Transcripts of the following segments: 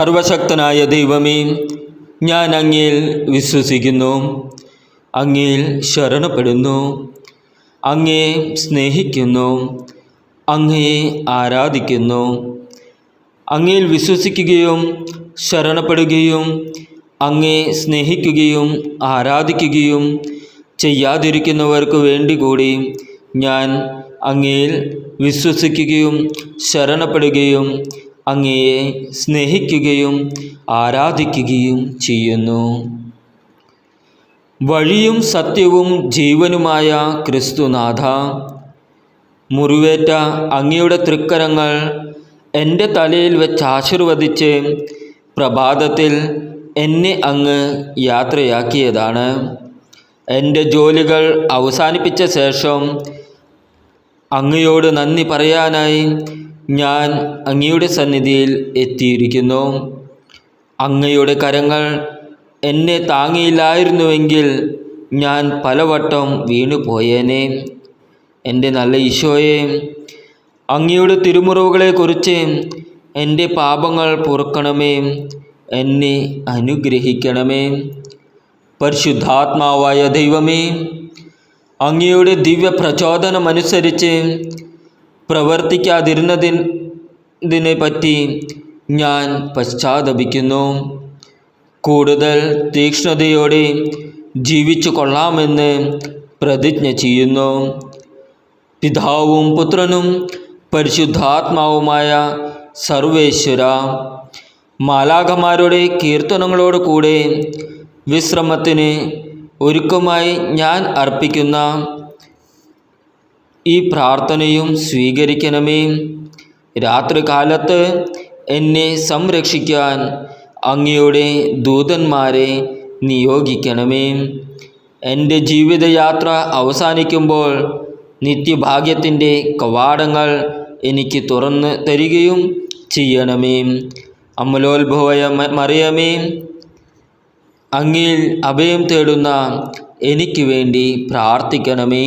സർവശക്തനായ ദൈവമേ ഞാൻ അങ്ങയിൽ വിശ്വസിക്കുന്നു അങ്ങയിൽ ശരണപ്പെടുന്നു അങ്ങയെ സ്നേഹിക്കുന്നു അങ്ങയെ ആരാധിക്കുന്നു. അങ്ങയിൽ വിശ്വസിക്കുകയും ശരണപ്പെടുകയും അങ്ങയെ സ്നേഹിക്കുകയും ആരാധിക്കുകയും ചെയ്യാതിരിക്കുന്നവർക്ക് വേണ്ടി കൂടി ഞാൻ അങ്ങയിൽ വിശ്വസിക്കുകയും ശരണപ്പെടുകയും അങ്ങയെ സ്നേഹിക്കുകയും ആരാധിക്കുകയും ചെയ്യുന്നു. വഴിയും സത്യവും ജീവനുമായ ക്രിസ്തുനാഥ മുറിവേറ്റ അങ്ങയുടെ തൃക്കരങ്ങൾ എന്റെ തലയിൽ വെച്ച് ആശീർവദിച്ച് പ്രഭാതത്തിൽ എന്നെ അങ്ങ് യാത്രയാക്കിയതാണ്. എന്റെ ജോലികൾ അവസാനിപ്പിച്ച ശേഷം അങ്ങയോട് നന്ദി പറയാനായി ഞാൻ അങ്ങയുടെ സന്നിധിയിൽ എത്തിയിരിക്കുന്നു. അങ്ങയുടെ കരങ്ങൾ എന്നെ താങ്ങിയില്ലായിരുന്നുവെങ്കിൽ ഞാൻ പലവട്ടം വീണു പോയേനെ എന്റെ നല്ല ഈശോയെ അങ്ങയുടെ തിരുമുറവുകളെക്കുറിച്ച് എന്റെ പാപങ്ങൾ പൊറുക്കണമേ എന്നെ അനുഗ്രഹിക്കണമേ. പരിശുദ്ധാത്മാവായ ദൈവമേ അങ്ങയുടെ ദിവ്യ പ്രചോദനമനുസരിച്ച് പ്രവർത്തിക്കാതിരുന്നതിനെ പറ്റി ഞാൻ പശ്ചാത്തപിക്കുന്നു. കൂടുതൽ തീക്ഷ്ണതയോടെ ജീവിച്ചു കൊള്ളാമെന്ന് പ്രതിജ്ഞ ചെയ്യുന്നു. പിതാവും പുത്രനും പരിശുദ്ധാത്മാവുമായ സർവേശ്വര മാലാഖമാരുടെ കീർത്തനങ്ങളോട് കൂടെ വിശ്രമത്തിന് ഒരുക്കമായി ഞാൻ അർപ്പിക്കുന്ന ഈ പ്രാർത്ഥനയും സ്വീകരിക്കണമേ. രാത്രികാലത്ത് എന്നെ സംരക്ഷിക്കാൻ അങ്ങയുടെ ദൂതന്മാരെ നിയോഗിക്കണമേ. എന്റെ ജീവിതയാത്ര അവസാനിക്കുമ്പോൾ നിത്യഭാഗ്യത്തിന്റെ കവാടങ്ങൾ എനിക്ക് തുറന്ന് തരികയും ചെയ്യണമേ. അമലോത്ഭവയ മറിയമേ അങ്ങിൽ അഭയം തേടുന്ന എനിക്ക് വേണ്ടി പ്രാർത്ഥിക്കണമേ.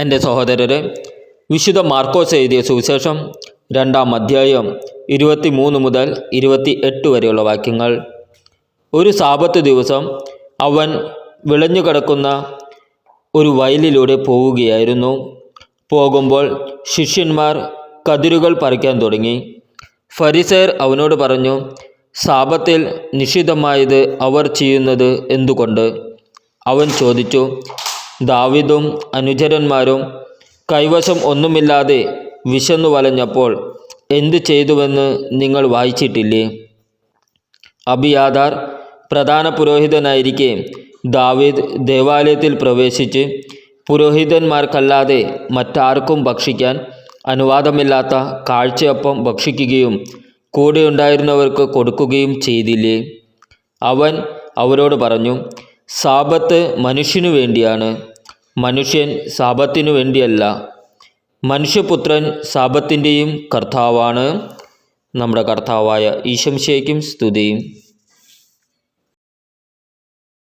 എന്റെ സഹോദരരെ വിശുദ്ധ മാർക്കോസ് എഴുതിയ സുവിശേഷം രണ്ടാം അധ്യായം ഇരുപത്തി മൂന്ന് മുതൽ ഇരുപത്തി എട്ട് വരെയുള്ള വാക്യങ്ങൾ. ഒരു സാപത്ത് ദിവസം അവൻ വിളഞ്ഞു കിടക്കുന്ന ഒരു വയലിലൂടെ പോവുകയായിരുന്നു. പോകുമ്പോൾ ശിഷ്യന്മാർ കതിരുകൾ പറിക്കാൻ തുടങ്ങി. ഫരിസേർ അവനോട് പറഞ്ഞു സാപത്തിൽ നിഷിദ്ധമായത് അവർ ചെയ്യുന്നത് എന്തുകൊണ്ട്? അവൻ ചോദിച്ചു ദാവിദും അനുചരന്മാരും കൈവശം ഒന്നുമില്ലാതെ വിശന്നു വലഞ്ഞപ്പോൾ എന്തു ചെയ്തുവെന്ന് നിങ്ങൾ വായിച്ചിട്ടില്ലേ? അബിയാദാർ പ്രധാന പുരോഹിതനായിരിക്കെ ദാവീദ് ദേവാലയത്തിൽ പ്രവേശിച്ച് പുരോഹിതന്മാർക്കല്ലാതെ മറ്റാർക്കും ഭക്ഷിക്കാൻ അനുവാദമില്ലാത്ത കാഴ്ചയപ്പം ഭക്ഷിക്കുകയും കൂടെയുണ്ടായിരുന്നവർക്ക് കൊടുക്കുകയും ചെയ്തില്ലേ? അവൻ അവരോട് പറഞ്ഞു സാപത്ത് മനുഷ്യനു വേണ്ടിയാണ്. മനുഷ്യൻ ശാപത്തിനു വേണ്ടിയല്ല. മനുഷ്യപുത്രൻ സാപത്തിന്റെയും കർത്താവാണ്. നമ്മുടെ കർത്താവായ ഈശംശയ്ക്കും സ്തുതിയും.